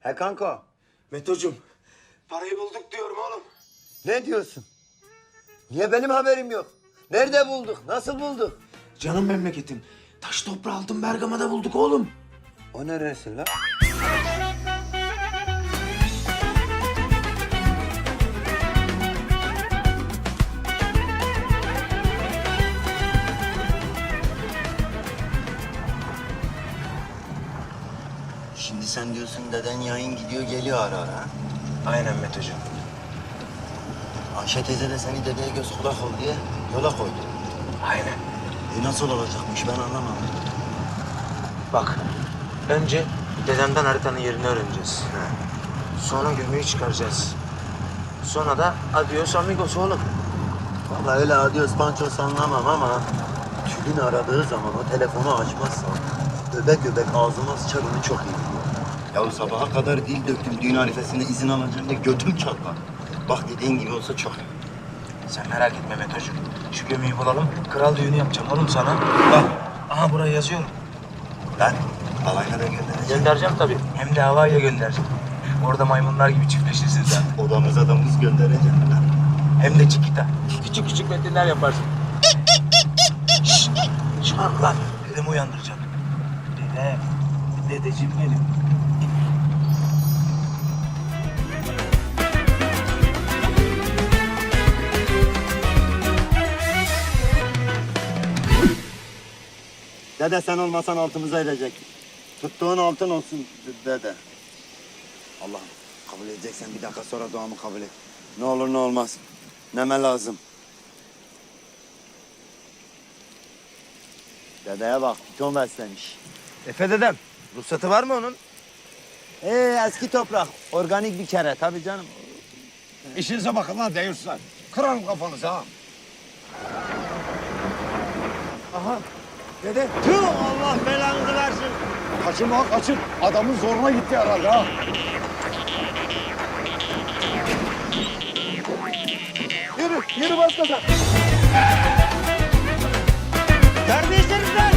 He kanka. Meto'cum parayı bulduk diyorum oğlum. Ne diyorsun? Niye benim haberim yok? Nerede bulduk? Nasıl bulduk? Canım memleketim. Taş toprağı altın Bergama'da bulduk oğlum. O neresi lan? Diyorsun deden yayın gidiyor geliyor ara ara. Aynen Meto'cum. Ayşe teyze de seni dedeye göz kulak ol diye yola koydu. Aynen. E nasıl olacakmış ben anlamam. Bak önce dedemden haritanın yerini öğreneceğiz. Sonra gömüyü çıkaracağız. Sonra da adios amigos oğlum. Vallahi öyle adios panços anlamam ama Tülin aradığı zaman o telefonu açmazsan öbek öbek ağzıma sıçar onu çok iyi. Ya sabaha kadar dil döktüm düğün arifesinde izin alacağım diye götüm çatladı. Bak dediğin gibi olsa çok iyi. Sen merak etme Meto'cum. Şu gömüyü bulalım. Kral düğünü yapacağım oğlum sana. Bak. Aha buraya yazıyorum. Ben alayına da göndereceğim. Göndereceğim tabii. Hem de havayla göndereceğim. Orada maymunlar gibi çiftleşirsin sen. Odamıza da muz göndereceğim ben. Hem de çikita. Küçük küçük metinler yaparsın. Şşş! Şşş lan. Dedemi uyandıracağım. Dede. Dedeciğim benim. Dede sen olmasan altımıza erecek. Tuttuğun altın olsun dede. Allah'ım kabul edeceksen bir dakika sonra duamı kabul et. Ne olur ne olmaz. Neme lazım. Dedeye bak piton beslemiş. Efe dedem. Ruhsatı var mı onun? Ee eski toprak. Organik bir kere tabii canım. İşinize bakın lan deyirsler. Kırarım kafanızı ha. Aha. Dede. Tüh Allah belanızı versin. Kaçın lan kaçın. Adamın zoruna gitti herhalde ha. Yürü, yürü bas gaza. Terbiyesizler.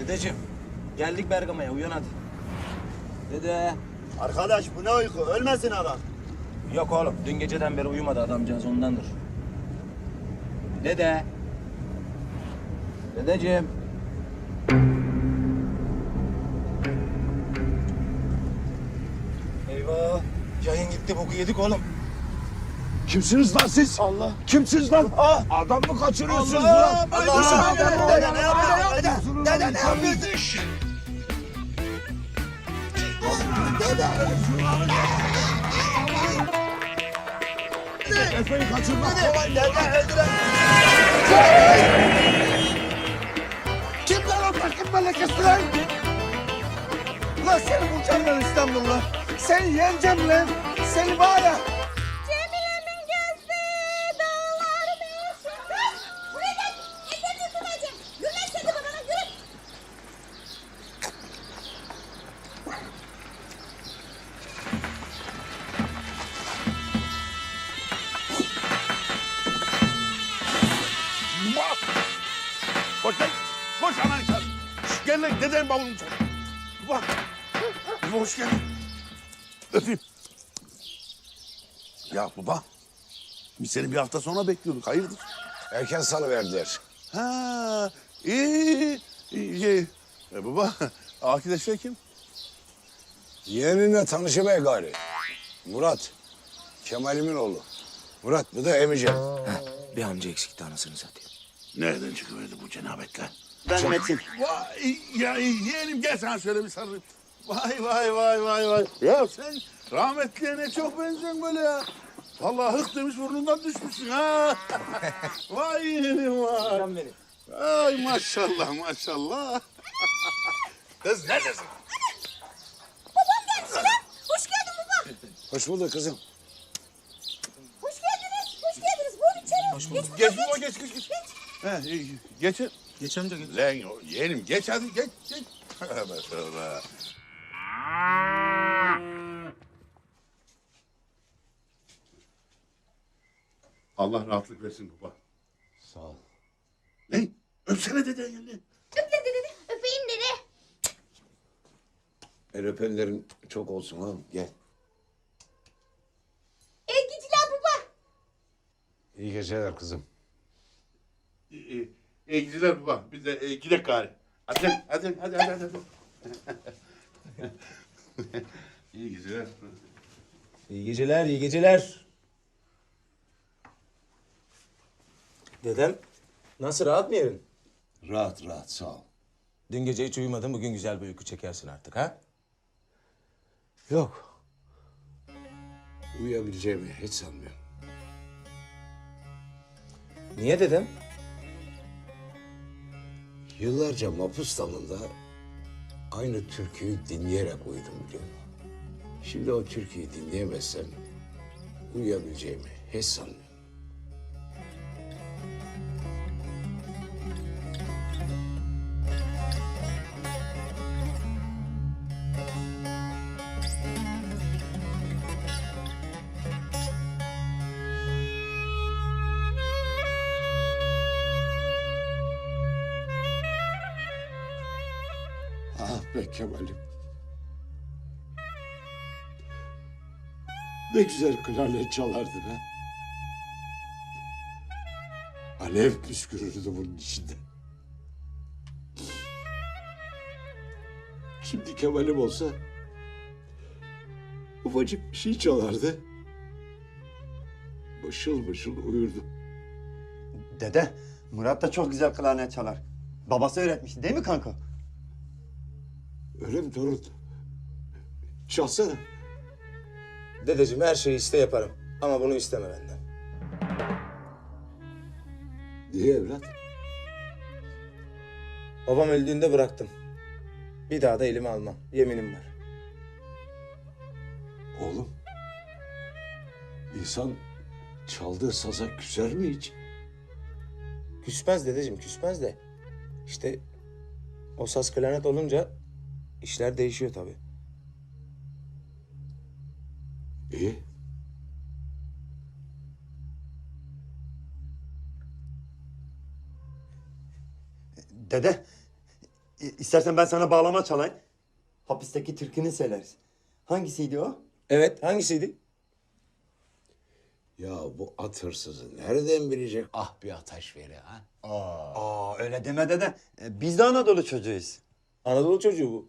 Dedeciğim. Geldik Bergama'ya. Uyan hadi. Dede. Arkadaş bu ne uyku? Ölmesin adam. Yok oğlum. Dün geceden beri uyumadı adamcağız ondandır. Dede. Dedeciğim. Eyvah. Yayın gitti boku yedik oğlum. Kimsiniz lan siz? Allah. Kimsiniz lan? Adam mı kaçırıyorsunuz Allah! lan? Allah! Dede ne yapıyorsun? Dede, dede ne yapıyorsun? Efe'yi kaçırmak kolay. Kim lan o takım melekesi lan? Lan seni bulacağım ben İstanbul'da. Seni yeneceğim lan. Seni var ya. Koş lan. Koş içeri. Şş, Gel lan dedenin bavulunu çek. Bak. Baba hoş geldin. Öpeyim. Ya baba. Biz seni bir hafta sonra bekliyorduk. Hayırdır? Erken salıverdiler. Ha, iyi, iyi, iyi. E baba, Eşref kim? Yeğeninle tanışıver gari. Murat. Kemal'imin oğlu. Murat bu da Emice. Bir amca eksikti anasını satayım. Nereden çıkıverdi bu cenabetler? Ben Metin. Vay, ya yeğenim gel sana şöyle bir sarılayım. Vay vay vay vay vay. Ya sen rahmetliye ne çok benziyorsun böyle ya. Vallahi hık demiş burnundan düşmüşsün ha. vay yeğenim vay. Ay maşallah maşallah. Kız neredesin? Babam geldi Şirin. Hoş geldin baba. Hoş bulduk kızım. Hoş geldiniz. Hoş geldiniz. Buyurun içeri. Hoş bulduk. Geç baba geç geç geç. He, iyi, geç. Geç amca geç. Lan yeğenim geç hadi geç geç. Tövbe tövbe. Allah rahatlık versin baba. Sağ ol. Öpsene deden elini. Öp dede dede. Öpeyim dede. El öpenlerin çok olsun ha. Gel. İyi geceler baba. İyi geceler kızım. İyi, iyi geceler baba. Biz de e, gidek gari. Hadi, hadi, hadi, hadi, hadi. hadi. iyi geceler. İyi geceler, iyi geceler. Dedem, nasıl rahat mı yerin? Rahat rahat sağ ol. Dün gece hiç uyumadın, bugün güzel bir uyku çekersin artık ha? Yok. Uyuyabileceğimi hiç sanmıyorum. Niye dedem? Yıllarca mapus dalında aynı türküyü dinleyerek uyudum biliyor musun? Şimdi o türküyü dinleyemezsem uyuyabileceğimi hiç sanmıyorum. Be Kemal'im. Ne güzel klarnet çalardı be. Alev püskürürdü bunun içinde. Şimdi Kemal'im olsa ufacık bir şey çalardı. Başıl başıl uyurdum. Dede, Murat da çok güzel klarnet çalar. Babası öğretmişti değil mi kanka? Öyle mi torun? Çalsana. Dedeciğim her şeyi iste yaparım. Ama bunu isteme benden. Niye evlat? Babam öldüğünde bıraktım. Bir daha da elime almam. Yeminim var. Oğlum, insan çaldığı saza küser mi hiç? Küsmez dedeciğim, küsmez de. İşte o saz klarnet olunca işler değişiyor tabii. İyi. Dede, istersen ben sana bağlama çalayım. Hapisteki türkünü söyleriz. Hangisiydi o? Evet, hangisiydi? Ya bu at hırsızı nereden bilecek ah bir ataş veri ha? Aa öyle deme dede. E, Biz de Anadolu çocuğuyuz. Anadolu çocuğu bu.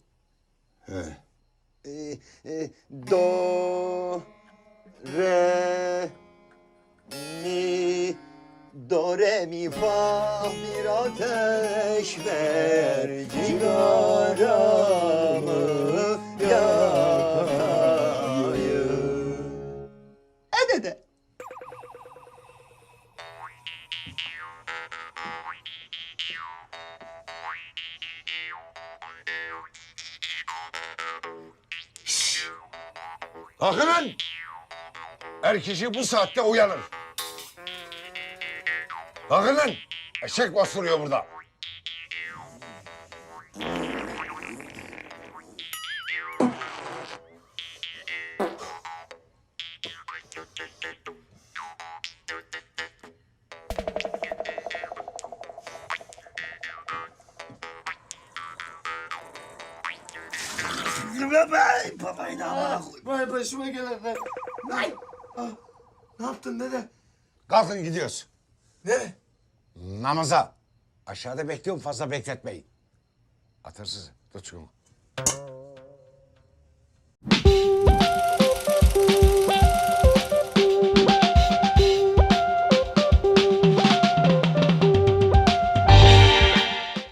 E, e, do, re, mi, do, re, mi, fa, bir ateş ver, cigaramı Kalkın lan! Her kişi bu saatte uyanır. Kalkın lan! Eşek bastırıyor burada. Vay babayın amına koy. Vay başıma gelenler. Vay. Ah, Ne yaptın dede? Kalkın gidiyoruz. Ne? Namaza. Aşağıda bekliyorum fazla bekletmeyin. At hırsızı. Tut şunu.